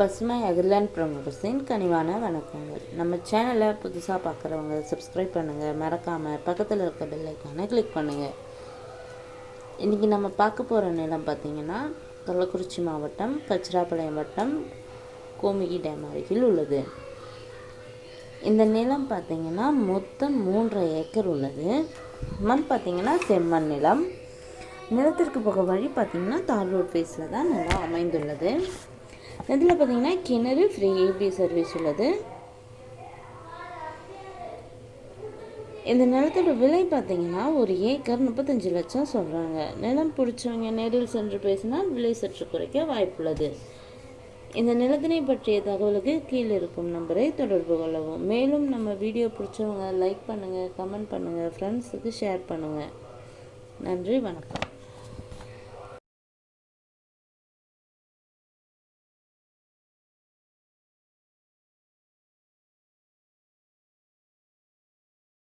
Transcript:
பசுமை அகிர்லாண்ட் ப்ரமோட்டர்ஸின் கனிவான வணக்கங்கள். நம்ம சேனலை புதுசாக பார்க்குறவங்க சப்ஸ்கிரைப் பண்ணுங்கள் மறக்காமல் பக்கத்தில் இருக்க பெல்லைக்கான கிளிக் பண்ணுங்கள் இன்றைக்கி நம்ம பார்க்க போகிற நிலம் பார்த்திங்கன்னா கள்ளக்குறிச்சி மாவட்டம் கச்சிராப்பாளையம் வட்டம் கோமிகி டேம் அருகில் உள்ளது. இந்த நிலம் பார்த்திங்கன்னா மொத்தம் மூன்றரை ஏக்கர் உள்ளது. மண் பார்த்திங்கன்னா செம்மண் நிலம். நிலத்திற்கு போக வழி பார்த்திங்கன்னா தார் ரோட் ஃபேஸில் தான் நிலம் அமைந்துள்ளது. இதில் பார்த்தீங்கன்னா கிணறு ஃப்ரீ ஏபி சர்வீஸ் உள்ளது? இந்த நிலத்தோட விலை பார்த்தீங்கன்னா ஒரு ஏக்கர் முப்பத்தஞ்சு லட்சம் சொல்கிறாங்க நிலம் பிடிச்சவங்க நேரில் சென்று பேசினால் விலை சற்று குறைக்க வாய்ப்புள்ளது. இந்த நிலத்தினை பற்றிய தகவலுக்கு கீழே இருக்கும் நம்பரை தொடர்பு கொள்ளவும். மேலும் நம்ம வீடியோ பிடிச்சவங்க லைக் பண்ணுங்கள் கமெண்ட் பண்ணுங்கள் ஃப்ரெண்ட்ஸுக்கு ஷேர் பண்ணுங்கள் நன்றி வணக்கம்.